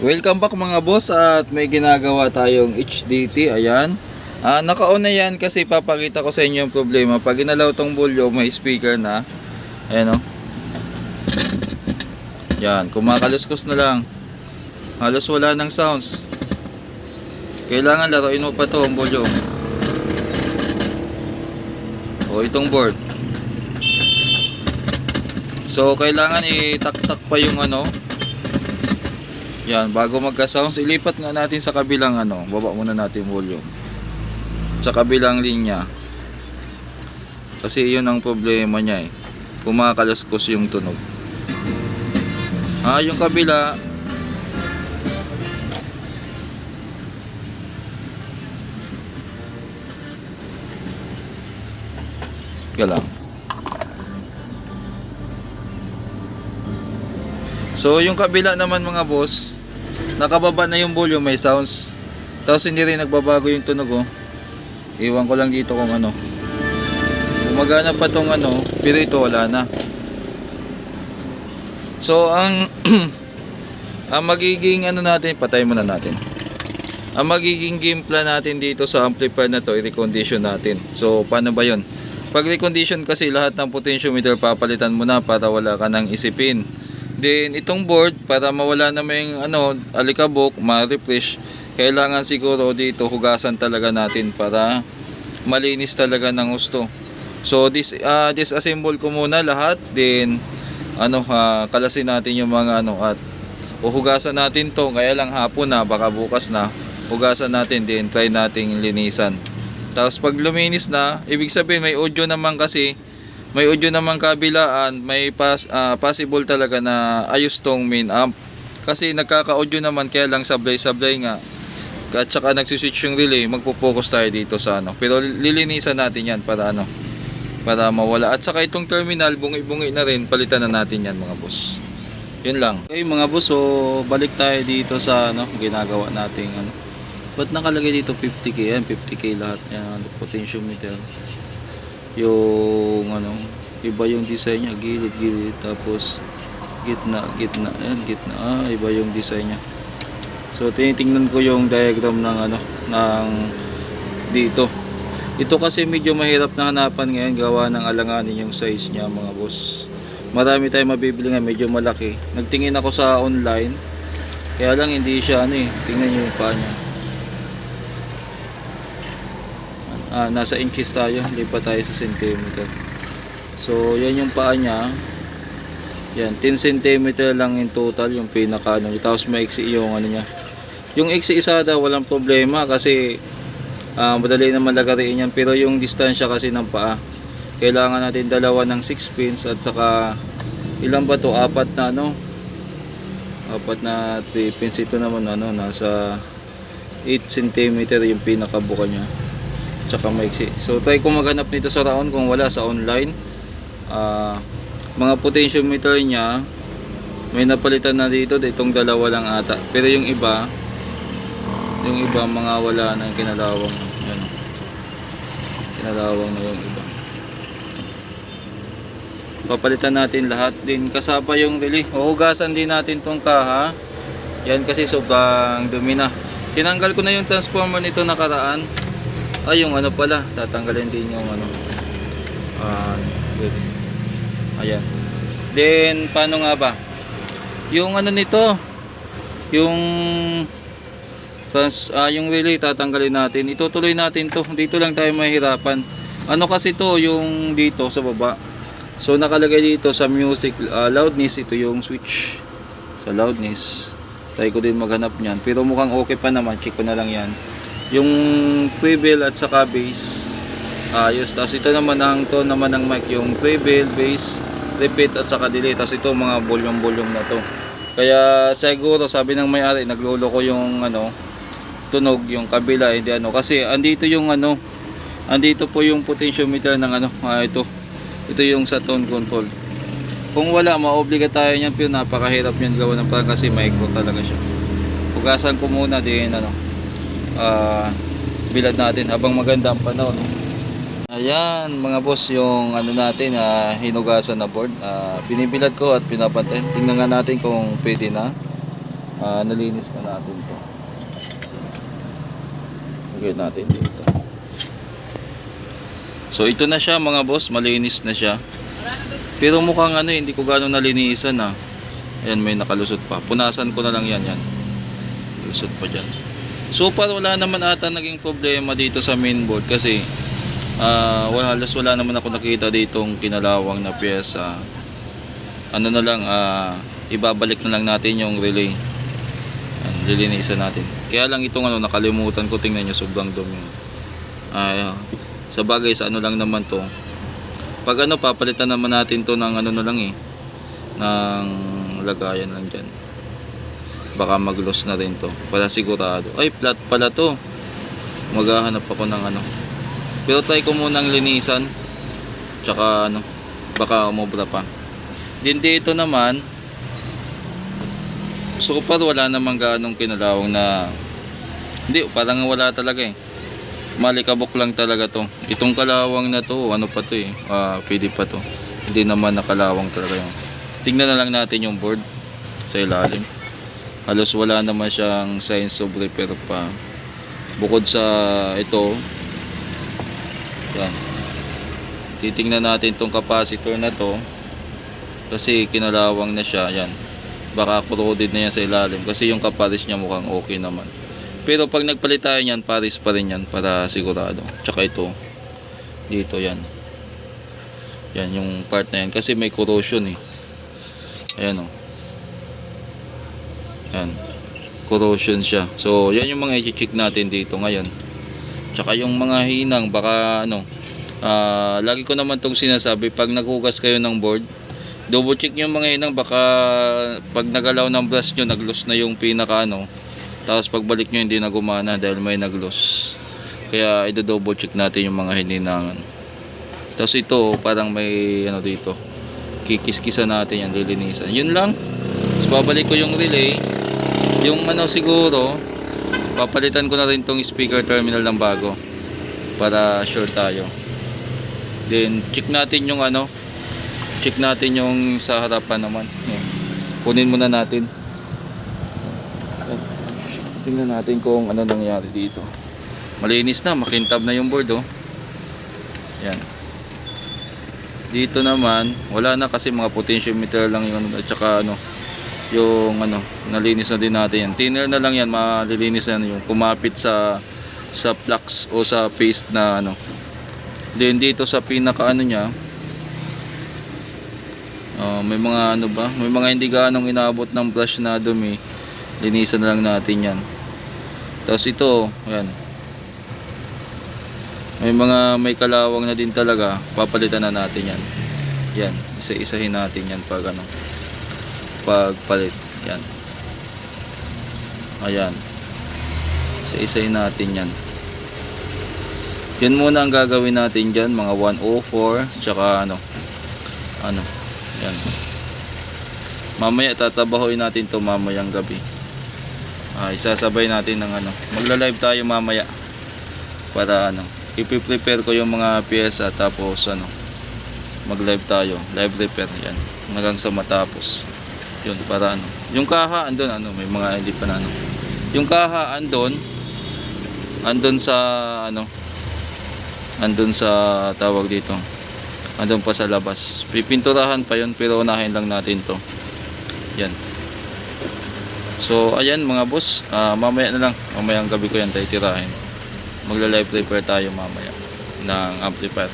Welcome back mga boss at may ginagawa tayong HDT, ayan. Ah, naka-on na yan kasi papakita ko sa inyo yung problema. Pag inalaw tong volume, may speaker na. Ayan o. Yan, kumakaluskos na lang. Halos wala ng sounds. Kailangan laruin mo pa to ang volume. O itong board. So kailangan itak-tak pa yung ano, yan, bago magka-sounds, ilipat nga natin sa kabilang ano, baba muna natin volume. Sa kabilang linya. Kasi yun ang problema niya eh. Kumakalaskos yung tunog. Ah, yung kabila, Ka. So yung kabila naman mga boss, nakababa na yung volume, may sounds. Tapos hindi rin nagbabago yung tunog oh. Iwan ko lang dito kung ano. Gumagana pa tong ano, pero ito wala na. So ang ang magiging ano natin, patay muna natin. Ang magiging game plan natin dito sa amplifier na to, i-recondition natin. So paano ba 'yon? Pag recondition kasi lahat ng potentiometer papalitan mo na para wala ka nang isipin. Then itong board para mawala na may ano alikabok, ma-refresh, kailangan siguro dito hugasan talaga natin para malinis talaga ng gusto. So this uh, disassemble ko muna lahat then ano ah, kalasin natin yung mga ano at uhugasan natin to kaya lang hapon na baka bukas na hugasan natin din try nating linisan. Tapos pag luminis na, ibig sabihin may audio naman kasi may audio naman kabilaan, may pas, ah, possible talaga na ayos tong main amp. Kasi nagkaka-audio naman kaya lang sablay-sablay nga. At saka nagsiswitch yung relay, magpo-focus tayo dito sa ano. Pero lilinisan natin yan para ano, para mawala. At saka itong terminal, bungi-bungi na rin, palitan na natin yan mga boss. Yun lang. Okay mga boss, so balik tayo dito sa ano, ginagawa nating ano. Ba't nakalagay dito 50k yan? 50k lahat yan, ano, potentiometer yung ano iba yung design niya gilid gilid tapos gitna gitna ayan gitna ah iba yung design niya. So tinitingnan ko yung diagram ng ano ng dito. Ito kasi medyo mahirap na hanapan ngayon gawa ng alanganin yung size niya mga boss. Marami tayong mabibili nga medyo malaki. Nagtingin ako sa online kaya lang hindi siya ano eh tingnan niyo yung paa niya ah, nasa inches tayo, hindi pa tayo sa centimeter. So, yan yung paa niya. Yan, 10 cm lang in total yung pinaka ano, tapos maiksi yung ano niya. Yung iksi isa daw walang problema kasi ah, madali naman lagarin yan pero yung distansya kasi ng paa kailangan natin dalawa ng 6 pins at saka ilan ba to apat na ano apat na 3 pins ito naman ano nasa 8 cm yung pinakabuka niya tsaka maiksi. So try ko maghanap nito sa Raon kung wala sa online. Ah, mga potentiometer niya may napalitan na dito itong dalawa lang ata. Pero yung iba yung iba mga wala na kinalawang yan. Kinalawang na yung iba. Papalitan natin lahat din kasama yung relay. Huhugasan din natin tong kaha. Yan kasi sobrang dumi na. Tinanggal ko na yung transformer nito nakaraan. Ay, yung ano pala, tatanggalin din yung ano. Ah, good. Ayan. Then, paano nga ba? Yung ano nito, yung trans, ah, yung relay tatanggalin natin. Itutuloy natin to. Dito lang tayo mahirapan. Ano kasi to, yung dito sa baba. So, nakalagay dito sa music ah, loudness, ito yung switch sa loudness. Try ko din maghanap niyan. Pero mukhang okay pa naman. Check ko na lang yan yung treble at saka bass ayos. Tapos ito naman ang tone naman ng mic yung treble, bass, repeat at saka delay tapos ito mga volume volume na to. Kaya siguro sabi ng may-ari naglolo ko yung ano tunog yung kabila. Hindi ano kasi andito yung ano andito po yung potentiometer ng ano ah, ito. Ito yung sa tone control. Kung wala maobliga tayo niyan pero napakahirap yan gawa ng parang kasi micro talaga siya. Hugasan ko muna din ano ah, bilad natin habang maganda ang panahon. Ayan mga boss yung ano natin uh, hinugasan na board. Ah, binibilad ko at pinapantayin. Tingnan nga natin kung pwede na. Ah, nalinis na natin to. Lagyan natin dito. So ito na siya mga boss, malinis na siya. Pero mukhang ano, hindi ko gano'ng nalinisan ah. Ayan, may nakalusot pa. Punasan ko na lang yan, yan. Lusot pa dyan. So far, wala naman ata naging problema dito sa mainboard kasi ah wala, halos wala naman ako nakita ditong kinalawang na pyesa. Ano na lang, ah ibabalik na lang natin yung relay. Ayan, lilinisan natin. Kaya lang itong ano, nakalimutan ko, tingnan nyo, sobrang dumi. Ay, ah, sa bagay, sa ano lang naman to. Pag ano, papalitan naman natin to ng ano na lang eh. Ng lagayan lang dyan. Baka mag-loss na rin to. Para sigurado. Ay, flat pala to. Maghahanap ako ng ano. Pero try ko munang linisan. Tsaka ano, baka umobra pa. Din dito naman, so far wala namang ganong kinalawang na hindi, parang wala talaga eh malikabok lang talaga to itong kalawang na to ano pa to eh ah, pwede pa to hindi naman nakalawang talaga yun tingnan na lang natin yung board sa ilalim halos wala naman siyang signs of repair pa. Bukod sa ito yan. Titingnan natin tong capacitor na to kasi kinalawang na siya yan. Baka corroded na yan sa ilalim kasi yung kapares niya mukhang okay naman. Pero pag nagpalit tayo yan pares pa rin yan para sigurado. Tsaka ito dito yan. Yan yung part na yan kasi may corrosion eh. Ayan o yan. Corrosion siya. So yan yung mga i-check natin dito ngayon. Tsaka yung mga hinang baka ano ah, lagi ko naman tong sinasabi pag naghugas kayo ng board double check yung mga hinang baka pag nagalaw ng brush nyo naglos na yung pinaka ano tapos pagbalik nyo hindi na gumana dahil may naglos kaya i-double check natin yung mga hininangan tapos ito parang may ano dito kikis-kisa natin yan lilinisan. Yun lang. Tapos babalik ko yung relay yung ano siguro papalitan ko na rin tong speaker terminal ng bago para sure tayo. Then check natin yung ano check natin yung sa harapan naman. Kunin muna natin. Tingnan natin kung ano nangyari dito. Malinis na makintab na yung board oh. Yan dito naman wala na kasi mga potentiometer lang yung ano at saka ano yung ano nalinis na din natin yan. Thinner na lang yan malilinis na yung kumapit sa sa flux o sa paste na ano. Then dito sa pinaka ano niya ah, may mga ano ba? May mga hindi ganong inaabot ng brush na dumi linisan na lang natin yan. Tapos ito yan may mga may kalawang na din talaga papalitan na natin yan. Yan isa-isahin natin yan pag ano pagpalit. Yan. Ayan. Isa-isahin natin yan. Yan muna ang gagawin natin dyan mga 104 tsaka ano ano yan. Mamaya tatabahoy natin to mamayang gabi. Ah, isasabay natin ng ano magla-live tayo mamaya para ano ipi-prepare ko yung mga pyesa tapos ano mag-live tayo live repair yan. Hanggang sa matapos yun para ano. Yung kaha andun ano may mga hindi pa na ano. Yung kaha andun andun sa ano andun sa tawag dito. Andun pa sa labas. Pipinturahan pa yun pero unahin lang natin to. Yan. So ayan mga boss. Ah, mamaya na lang. Mamayang gabi ko yan tayo tirahin magla live repair tayo mamaya ng amplifier.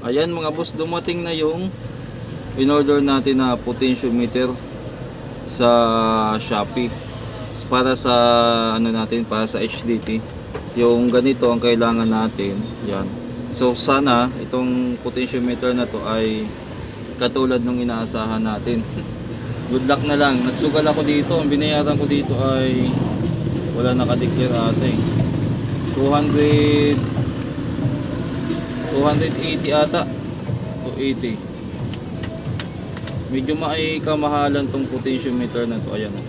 Ayan mga boss dumating na yung in-order natin na potentiometer sa Shopee. Para sa ano natin para sa HDT yung ganito ang kailangan natin. Yan. So sana itong potentiometer na to ay katulad ng inaasahan natin. Good luck na lang. Nagsugal ako dito. Ang binayaran ko dito ay wala nakadeclare ata eh 200 280 ata. 280 medyo maay kamahalan tong potentiometer na to ayan oh.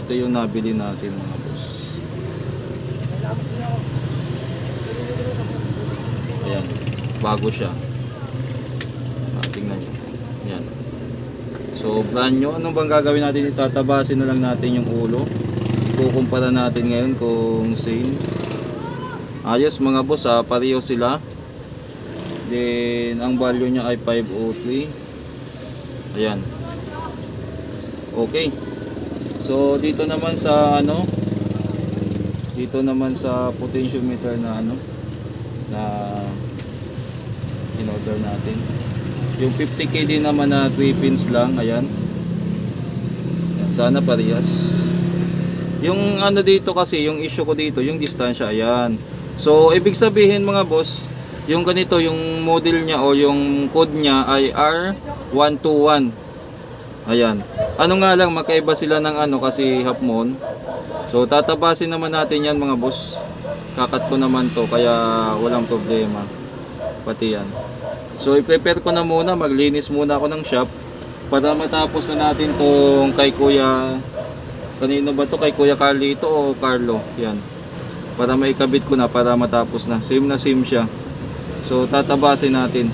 ito yung nabili natin mga boss ayan bago siya ah, tingnan nyo yan So, brand new. Anong bang gagawin natin? Itatabasin na lang natin yung ulo. Ikukumpara natin ngayon kung same. Ayos mga boss ha, pareho sila. Then, ang value niya ay 503. Ayan. Okay. So, dito naman sa ano, dito naman sa potentiometer na ano, na in-order natin. Yung 50k din naman na 3 pins lang, ayan. Ayan, Sana parehas. Yung ano dito kasi, yung issue ko dito, yung distansya, ayan. So, ibig sabihin mga boss, yung ganito, yung model niya o yung code niya ay R121. Ayan. Ano nga lang, magkaiba sila ng ano kasi half moon. So, tatabasin naman natin yan mga boss. Kakat ko naman to, kaya walang problema. Pati yan. So, i-prepare ko na muna, maglinis muna ako ng shop para matapos na natin tong kay Kuya kanino ba to kay Kuya Carlito o Carlo yan para maikabit ko na para matapos na same na same siya so tatabasin natin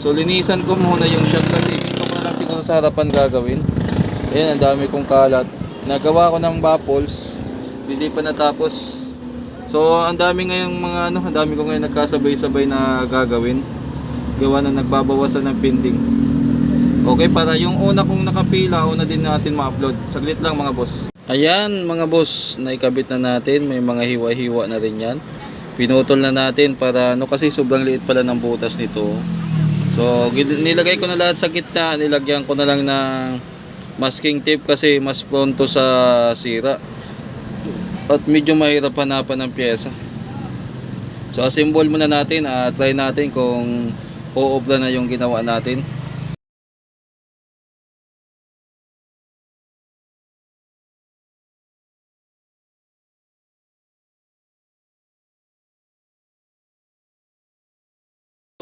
so linisan ko muna yung shop kasi dito ko lang siguro sa harapan gagawin ayan ang dami kong kalat nagawa ko ng baffles hindi pa natapos so ang dami ngayong mga ano ang dami ko ngayon nagkasabay-sabay na gagawin gawa na nagbabawasan ng pending Okay, para yung una kong nakapila, una din natin ma-upload. Saglit lang mga boss. Ayan mga boss, naikabit na natin. May mga hiwa-hiwa na rin yan. Pinutol na natin para, no kasi sobrang liit pala ng butas nito. So, nilagay ko na lahat sa gitna. Nilagyan ko na lang ng masking tape kasi mas pronto sa sira. At medyo mahirap hanapan ng pyesa. So, assemble muna natin. at try natin kung uobra na yung ginawa natin.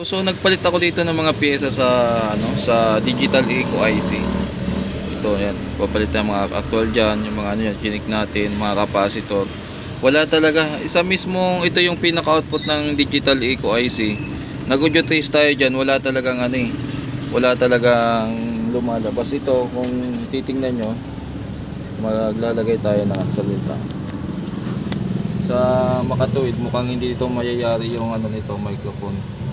So nagpalit ako dito ng mga piyesa sa ano sa Digital Eco IC. Ito yan, papalit ng mga actual diyan, yung mga ano yan, chinik natin, mga capacitor. Wala talaga, isa mismong ito yung pinaka-output ng Digital Eco IC. Nag-audio trace tayo diyan, wala talagang ano eh. Wala talagang lumalabas ito kung titingnan nyo maglalagay tayo ng salita sa makatuwid mukhang hindi ito mayayari yung ano nito microphone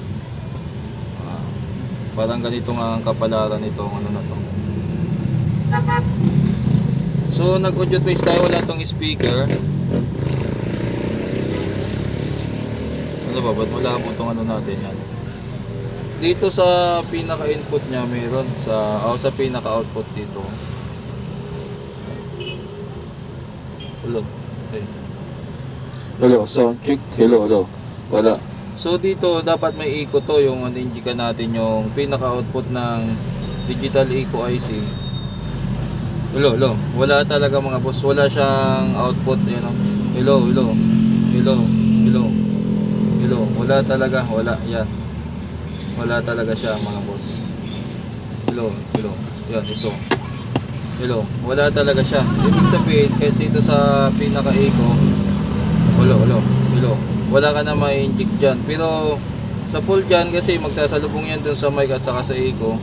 parang ganito nga ang kapalaran nito ano na to. So nag audio trace tayo wala tong speaker. Ano ba ba't wala mo tong ano natin yan? Dito sa pinaka input niya meron. Sa oh, sa pinaka output dito. Hello. Okay. hello sound check. Hello hello. Wala So dito dapat may eco to yung unindikan natin yung pinaka output ng digital eco IC. Hello, hello. Wala talaga mga boss. Wala siyang output yun. know? Hello, hello. Hello, hello. Hello. Wala talaga. Wala. Yan. Wala talaga siya mga boss. Hello, hello. Yan, ito. Hello. Wala talaga siya. Ibig sabihin, kahit dito sa pinaka eco, Hello, hello, hello. Wala ka na ma-inject dyan. Pero sa full dyan kasi magsasalubong yan dun sa mic at saka sa eco.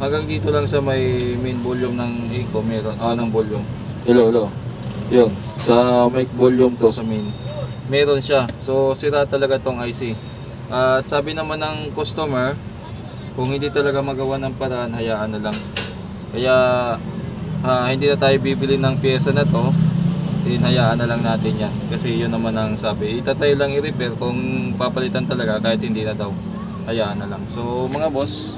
Hanggang dito lang sa may main volume ng eco meron. Ah, ng volume. Hello, hello. Yun. Sa mic volume to sa main. Meron siya. So sira talaga tong IC. At sabi naman ng customer, kung hindi talaga magawa ng paraan, hayaan na lang. Kaya ah, hindi na tayo bibili ng pyesa na to hinayaan na lang natin yan. Kasi yun naman ang sabi itatry lang i-repair kung papalitan talaga kahit hindi na daw. Hayaan na lang. So mga boss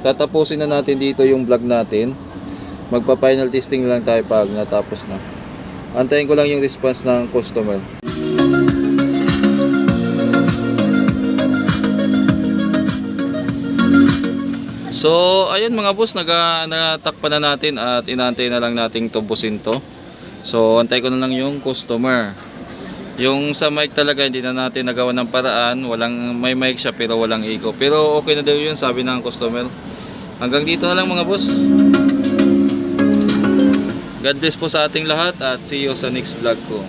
tatapusin na natin dito yung vlog natin. Magpa final testing lang tayo pag natapos na. Antayin ko lang yung response ng customer. So, ayun mga boss, naga, natakpan na natin at inantay na lang nating tubusin to. So, antay ko na lang yung customer. Yung sa mic talaga hindi na natin nagawa ng paraan, walang may mic siya pero walang echo. Pero okay na daw yun sabi ng customer. Hanggang dito na lang mga boss. God bless po sa ating lahat at see you sa next vlog ko.